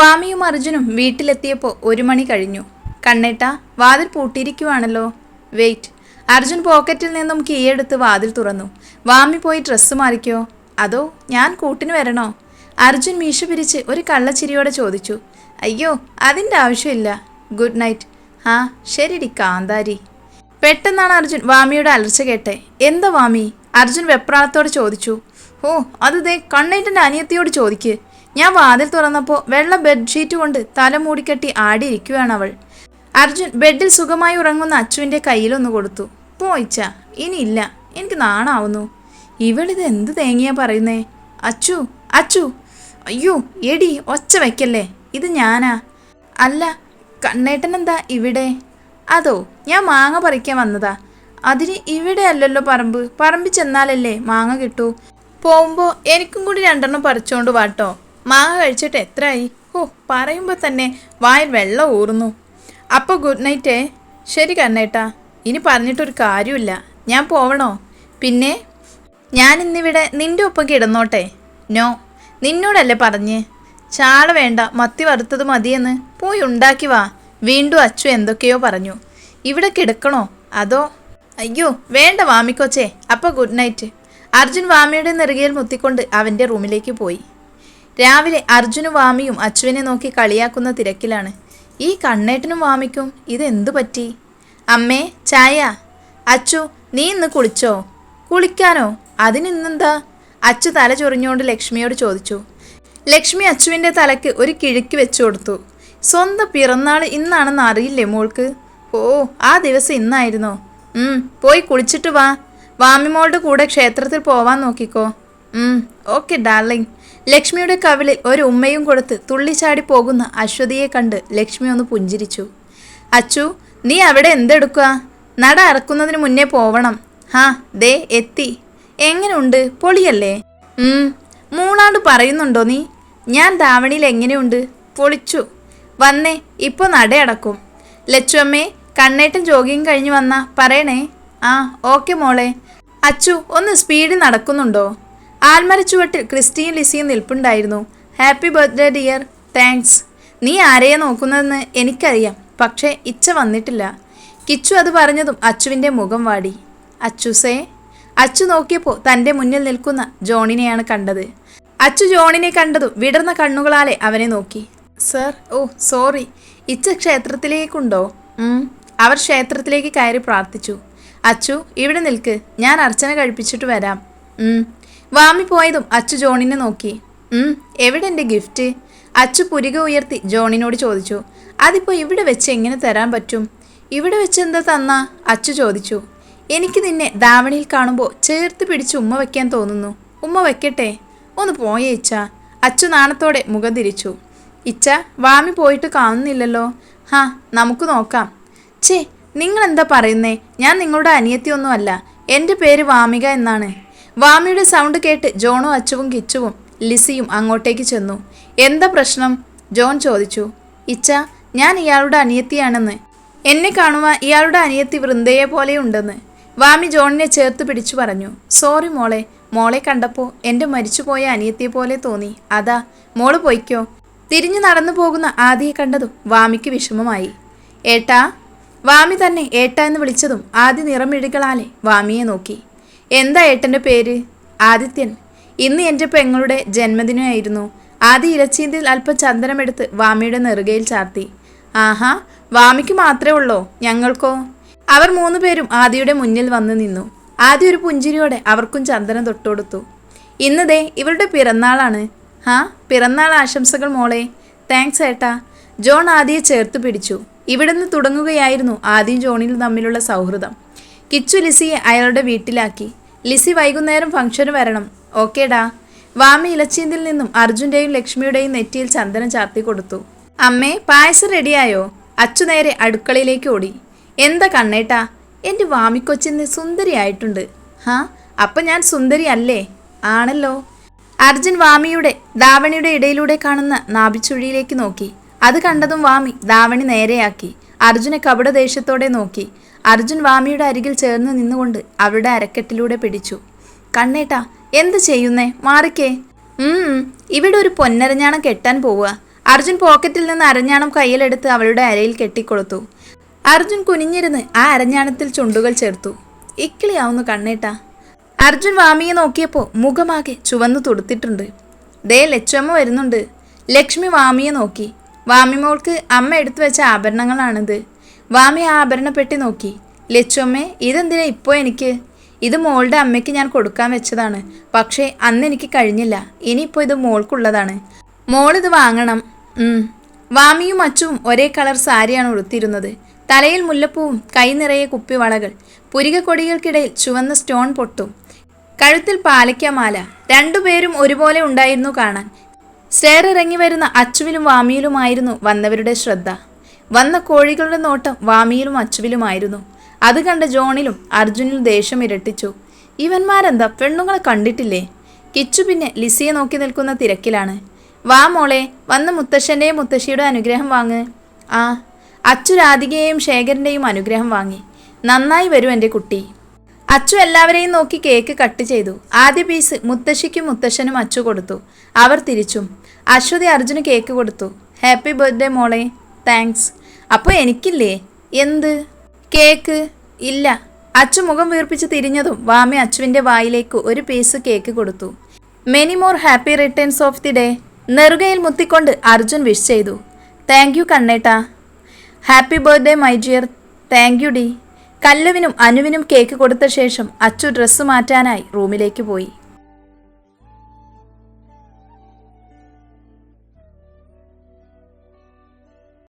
വാമിയും അർജുനും വീട്ടിലെത്തിയപ്പോൾ ഒരു മണി കഴിഞ്ഞു. കണ്ണേട്ട വാതിൽ പൂട്ടിയിരിക്കുവാണല്ലോ. വെയിറ്റ്. അർജുൻ പോക്കറ്റിൽ നിന്നും കീയെടുത്ത് വാതിൽ തുറന്നു. വാമി പോയി ഡ്രസ്സ് മാറിക്കോ? അതോ ഞാൻ കൂട്ടിന് വരണോ? അർജുൻ മീശ പിരിച്ച് ഒരു കള്ളച്ചിരിയോടെ ചോദിച്ചു. അയ്യോ അതിന്റെ ആവശ്യമില്ല. Good night. ആ ശരിടി കാന്താരി. പെട്ടെന്നാണ് അർജുൻ വാമിയുടെ അലർച്ച കേട്ടെ. എന്താ വാമി? അർജുൻ വെപ്രാളത്തോട് ചോദിച്ചു. ഓ അത് ദേ കണ്ണേറ്റന്റെ അനിയത്തിയോട് ചോദിക്ക്. ഞാൻ വാതിൽ തുറന്നപ്പോൾ വെള്ള ബെഡ്ഷീറ്റ് കൊണ്ട് തല മൂടിക്കെട്ടി ആടിയിരിക്കുകയാണ് അവൾ. അർജുൻ ബെഡിൽ സുഖമായി ഉറങ്ങുന്ന അച്ചുവിന്റെ കയ്യിലൊന്ന് കൊടുത്തു. പോയിച്ച ഇനിയില്ല എനിക്ക് നാണാവുന്നു. ഇവളിത് എന്ത് തേങ്ങിയാ പറയുന്നേ? അച്ചു അച്ചു. അയ്യോ എടി ഒച്ച വയ്ക്കല്ലേ ഇത് ഞാനാ. അല്ല കണ്ണേട്ടനെന്താ ഇവിടെ? അതോ ഞാൻ മാങ്ങ പറിക്കാൻ വന്നതാ. അതിന് ഇവിടെ അല്ലല്ലോ പറമ്പ്. പറമ്പിൽ ചെന്നാലല്ലേ മാങ്ങ കിട്ടൂ. പോകുമ്പോൾ എനിക്കും കൂടി രണ്ടെണ്ണം പറിച്ചോണ്ട് വാട്ടോ. മാങ്ങ കഴിച്ചിട്ട് എത്രയായി? ഓ പറയുമ്പോൾ തന്നെ വായിൽ വെള്ളം ഊറുന്നു. അപ്പോൾ ഗുഡ് നൈറ്റേ ശരി കണ്ണേട്ടാ. ഇനി പറഞ്ഞിട്ടൊരു കാര്യമില്ല ഞാൻ പോവണോ? പിന്നെ ഞാൻ ഇന്നിവിടെ നിന്റെ ഒപ്പം കിടന്നോട്ടെ. നോ നിന്നോടല്ലേ പറഞ്ഞ്? ചാള വേണ്ട മത്തി വറുത്തത് മതിയെന്ന്. പോയി ഉണ്ടാക്കി വാ. വീണ്ടും അച്ചു എന്തൊക്കെയോ പറഞ്ഞു. ഇവിടെ കിടക്കണോ? അതോ? അയ്യോ വേണ്ട വാമിക്കോച്ചേ. അപ്പോൾ ഗുഡ് നൈറ്റ് അർജുൻ വാമിയുടെ നെറുകയിൽ മുത്തിക്കൊണ്ട് അവന്റെ റൂമിലേക്ക് പോയി. രാവിലെ അർജുനും വാമിയും അച്ചുവിനെ നോക്കി കളിയാക്കുന്ന തിരക്കിലാണ്. ഈ കണ്ണേട്ടനും വാമിക്കും ഇതെന്തു പറ്റി? അമ്മേ ചായ. അച്ചു നീ ഇന്ന് കുളിച്ചോ? കുളിക്കാനോ? അതിനിന്നെന്താ? അച്ചു തല ചൊറിഞ്ഞുകൊണ്ട് ലക്ഷ്മിയോട് ചോദിച്ചു. ലക്ഷ്മി അച്ചുവിന്റെ തലയ്ക്ക് ഒരു കിഴുക്ക് വെച്ചു കൊടുത്തു. സ്വന്തം പിറന്നാൾ ഇന്നാണെന്ന് അറിയില്ലേ മോൾക്ക്? ഓ ആ ദിവസം ഇന്നായിരുന്നോ. പോയി കുളിച്ചിട്ട് വാ. വാമിമോളുടെ കൂടെ ക്ഷേത്രത്തിൽ പോവാൻ നോക്കിക്കോ. ഓക്കെ ഡാർലിംഗ് ലക്ഷ്മിയുടെ കവിളിൽ ഒരു ഉമ്മയും കൊടുത്ത് തുള്ളിച്ചാടി പോകുന്ന അശ്വതിയെ കണ്ട് ലക്ഷ്മി ഒന്ന് പുഞ്ചിരിച്ചു. അച്ചു നീ അവിടെ എന്തെടുക്കുക? നട അറക്കുന്നതിന് മുന്നേ പോവണം. ഹാ ദേ എത്തി. എങ്ങനെയുണ്ട് പൊളിയല്ലേ? മൂളാണ്ട് പറയുന്നുണ്ടോ നീ? ഞാൻ ധാവണിയിൽ എങ്ങനെയുണ്ട്? പൊളിച്ചു. വന്നേ ഇപ്പോൾ നടയടക്കും ലച്ചുവമ്മേ കണ്ണേട്ടൻ ജോഗിങ് കഴിഞ്ഞ് വന്നാ പറയണേ. ആ ഓക്കെ മോളെ. അച്ചു ഒന്ന് സ്പീഡിൽ നടക്കുന്നുണ്ടോ? ആൽമര ചുവട്ടിൽ ക്രിസ്റ്റിയും ലിസിയും നിൽപ്പുണ്ടായിരുന്നു. Happy birthday dear. താങ്ക്സ്. നീ ആരെയെ നോക്കുന്നതെന്ന് എനിക്കറിയാം. പക്ഷേ ഇച്ച വന്നിട്ടില്ല. കിച്ചു അത് പറഞ്ഞതും അച്ചുവിന്റെ മുഖം വാടി. അച്ചുസേ അച്ചു നോക്കിയപ്പോൾ തന്റെ മുന്നിൽ നിൽക്കുന്ന ജോണിനെയാണ് കണ്ടത്. അച്ചു ജോണിനെ കണ്ടതും വിടർന്ന കണ്ണുകളാലെ അവനെ നോക്കി. Sir oh sorry. ഇച്ച ക്ഷേത്രത്തിലേക്കുണ്ടോ? അവർ ക്ഷേത്രത്തിലേക്ക് കയറി പ്രാർത്ഥിച്ചു. അച്ചു ഇവിടെ നിൽക്ക്. ഞാൻ അർച്ചന കഴിപ്പിച്ചിട്ട് വരാം. വാമി പോയതും അച്ചു ജോണിനെ നോക്കി. എവിടെ എന്റെ ഗിഫ്റ്റ് അച്ചു പുരിക ഉയർത്തി ജോണിനോട് ചോദിച്ചു. അതിപ്പോൾ ഇവിടെ വെച്ച് എങ്ങനെ തരാൻ പറ്റും? ഇവിടെ വെച്ച് എന്താ തന്നാ? അച്ചു ചോദിച്ചു. എനിക്ക് നിന്നെ ദാവണിയിൽ കാണുമ്പോൾ ചേർത്ത് പിടിച്ച് ഉമ്മ വെക്കാൻ തോന്നുന്നു. ഉമ്മ വെക്കട്ടെ? ഒന്ന് പോയേ ഇച്ച. അച്ചു നാണത്തോടെ മുഖം തിരിച്ചു. ഇച്ച വാമി പോയിട്ട് കാണുന്നില്ലല്ലോ. ഹാ നമുക്ക് നോക്കാം. ചേ നിങ്ങളെന്താ പറയുന്നേ? ഞാൻ നിങ്ങളുടെ അനിയത്തിയൊന്നുമല്ല. എന്റെ പേര് വാമിക എന്നാണ്. വാമിയുടെ സൗണ്ട് കേട്ട് ജോണും അച്ചുവും കിച്ചുവും ലിസിയും അങ്ങോട്ടേക്ക് ചെന്നു. എന്താ പ്രശ്നം? ജോൺ ചോദിച്ചു. ഇച്ച ഞാൻ ഇയാളുടെ അനിയത്തിയാണെന്ന്. എന്നെ കാണുവാൻ ഇയാളുടെ അനിയത്തി വൃന്ദയെ പോലെയുണ്ടെന്ന്. വാമി ജോണിനെ ചേർത്ത് പിടിച്ചു പറഞ്ഞു. സോറി മോളെ മോളെ കണ്ടപ്പോൾ എന്റെ മരിച്ചുപോയ അനിയത്തിയെ പോലെ തോന്നി. അതാ മോൾ പോയിക്കോ. തിരിഞ്ഞു നടന്നു പോകുന്ന ആദിയെ കണ്ടതും വാമിക്ക് വിഷമമായി. ഏട്ടാ? വാമി തന്നെ ഏട്ടാ എന്ന് വിളിച്ചതും ആദ്യ നിറമിഴികളാലെ വാമിയെ നോക്കി. എന്താ ഏട്ടന്റെ പേര്? ആദിത്യൻ. ഇന്ന് എന്റെ പെങ്ങളുടെ ജന്മദിനമായിരുന്നു. ആദ്യ ഇലച്ചീന്തിൽ അല്പം ചന്ദനമെടുത്ത് വാമിയുടെ നെറുകയിൽ ചാർത്തി. ആഹാ വാമിക്ക് മാത്രമേ ഉള്ളോ? ഞങ്ങൾക്കോ? അവർ മൂന്ന് പേരും ആദിയുടെ മുന്നിൽ വന്നു നിന്നു. ആദ്യ ഒരു പുഞ്ചിരിയോടെ അവർക്കും ചന്ദനം തൊട്ടുകൊടുത്തു. ഇന്നതേ ദേ ഇവളുടെ പിറന്നാളാണ്. ഹാ പിറന്നാൾ ആശംസകൾ മോളെ. താങ്ക്സ് ഏട്ടാ. ജോൺ ആദിയെ ചേർത്ത് പിടിച്ചു. ഇവിടുന്ന് തുടങ്ങുകയായിരുന്നു ആദ്യം ജോണിൽ തമ്മിലുള്ള സൗഹൃദം. കിച്ചു ലിസിയെ അയാളുടെ വീട്ടിലാക്കി. ലിസി വൈകുന്നേരം ഫംഗ്ഷന് വരണം. ഓക്കേടാ വാമി ഇലച്ചീന്തിൽ നിന്നും അർജുന്റെയും ലക്ഷ്മിയുടെയും നെറ്റിയിൽ ചന്ദനം ചാർത്തി കൊടുത്തു. അമ്മേ പായസം റെഡിയായോ? അച്ചു നേരെ അടുക്കളയിലേക്ക് ഓടി. എന്താ കണ്ണേട്ടാ? എന്റെ വാമിക്കൊച്ചിന്ന് സുന്ദരിയായിട്ടുണ്ട്. ഹാ അപ്പം ഞാൻ സുന്ദരി അല്ലേ ആണല്ലോ. അർജുൻ വാമിയുടെ ദാവണിയുടെ ഇടയിലൂടെ കാണുന്ന നാഭിച്ചുഴിയിലേക്ക് നോക്കി. അത് കണ്ടതും വാമി ദാവണി നേരെയാക്കി. അർജുനെ കപടദേഷ്യത്തോടെ നോക്കി. അർജുൻ വാമിയുടെ അരികിൽ ചേർന്ന് നിന്നുകൊണ്ട് അവരുടെ അരക്കെട്ടിലൂടെ പിടിച്ചു. കണ്ണേട്ടാ എന്ത് ചെയ്യുന്നേ? മാറിക്കേ. ഇവിടെ ഒരു പൊന്നരഞ്ഞാണം കെട്ടാൻ പോവുക. അർജുൻ പോക്കറ്റിൽ നിന്ന് അരഞ്ഞാണം കയ്യിലെടുത്ത് അവളുടെ അരയിൽ കെട്ടിക്കൊടുത്തു. അർജുൻ കുനിഞ്ഞിരുന്ന് ആ അരഞ്ഞാണത്തിൽ ചുണ്ടുകൾ ചേർത്തു. ഇക്കിളിയാവുന്നു കണ്ണേട്ടാ. അർജുൻ വാമിയെ നോക്കിയപ്പോൾ മുഖമാകെ ചുവന്നു തുടുത്തിട്ടുണ്ട്. ദേ ലച്ചമ്മ വരുന്നുണ്ട്. ലക്ഷ്മി വാമിയെ നോക്കി. വാമിമോൾക്ക് അമ്മ എടുത്തു വെച്ച ആഭരണങ്ങളാണിത്. വാമി ആഭരണപ്പെട്ടി നോക്കി. ലച്ചുമ്മേ ഇതെന്തിനാ ഇപ്പോൾ എനിക്ക്? ഇത് മോളുടെ അമ്മയ്ക്ക് ഞാൻ കൊടുക്കാൻ വെച്ചതാണ്. പക്ഷേ അന്ന് എനിക്ക് കഴിഞ്ഞില്ല. ഇനിയിപ്പോൾ ഇത് മോൾക്കുള്ളതാണ്. മോളിത് വാങ്ങണം. വാമിയും അച്ചും ഒരേ കളർ സാരിയാണ് ഉടുത്തിരുന്നത്. തലയിൽ മുല്ലപ്പൂവും കൈ നിറയെ കുപ്പിവളകൾ. പുരികക്കൊടികൾക്കിടയിൽ ചുവന്ന സ്റ്റോൺ പൊട്ടും. കഴുത്തിൽ പാലയ്ക്കമാല. രണ്ടുപേരും ഒരുപോലെ ഉണ്ടായിരുന്നു കാണാൻ. സ്റ്റെയർ ഇറങ്ങി വരുന്ന അച്ചുവിലും വാമിയിലുമായിരുന്നു വന്നവരുടെ ശ്രദ്ധ. വന്ന കോഴികളുടെ നോട്ടം വാമിയിലും അച്ചുവിലുമായിരുന്നു. അത് കണ്ട ജോണിലും അർജുനിലും ദേഷ്യം ഇരട്ടിച്ചു. ഇവന്മാരെന്താ പെണ്ണുങ്ങളെ കണ്ടിട്ടില്ലേ? കിച്ചു പിന്നെ ലിസിയെ നോക്കി നിൽക്കുന്ന തിരക്കിലാണ്. വാ മോളെ വന്ന് മുത്തശ്ശന്റെയും മുത്തശ്ശിയുടെ അനുഗ്രഹം വാങ്ങ്. ആ അച്ചു രാധികയെയും ശേഖരന്റെയും അനുഗ്രഹം വാങ്ങി. നന്നായി വരും എന്റെ കുട്ടി. അച്ചു എല്ലാവരെയും നോക്കി കേക്ക് കട്ട് ചെയ്തു. ആദ്യ പീസ് മുത്തശ്ശിക്കും മുത്തശ്ശനും അച്ചു കൊടുത്തു. അവർ തിരിച്ചും. അശ്വതി അർജുന് കേക്ക് കൊടുത്തു. ഹാപ്പി ബർത്ത്ഡേ മോളെ. താങ്ക്സ് അപ്പോൾ എനിക്കില്ലേ? എന്ത്? കേക്ക് ഇല്ല. അച്ചു മുഖം വീർപ്പിച്ച് തിരിഞ്ഞതും വാമി അച്ചുവിന്റെ വായിലേക്ക് ഒരു പീസ് കേക്ക് കൊടുത്തു. Many more happy returns of the day നെറുകയിൽ മുത്തിക്കൊണ്ട് അർജുൻ വിഷ് ചെയ്തു. Thank you കണ്ണേട്ടാ. Happy birthday my dear thank you D കല്ലുവിനും അനുവിനും കേക്ക് കൊടുത്ത ശേഷം അച്ചു ഡ്രസ്സ് മാറ്റാനായി റൂമിലേക്ക് പോയി.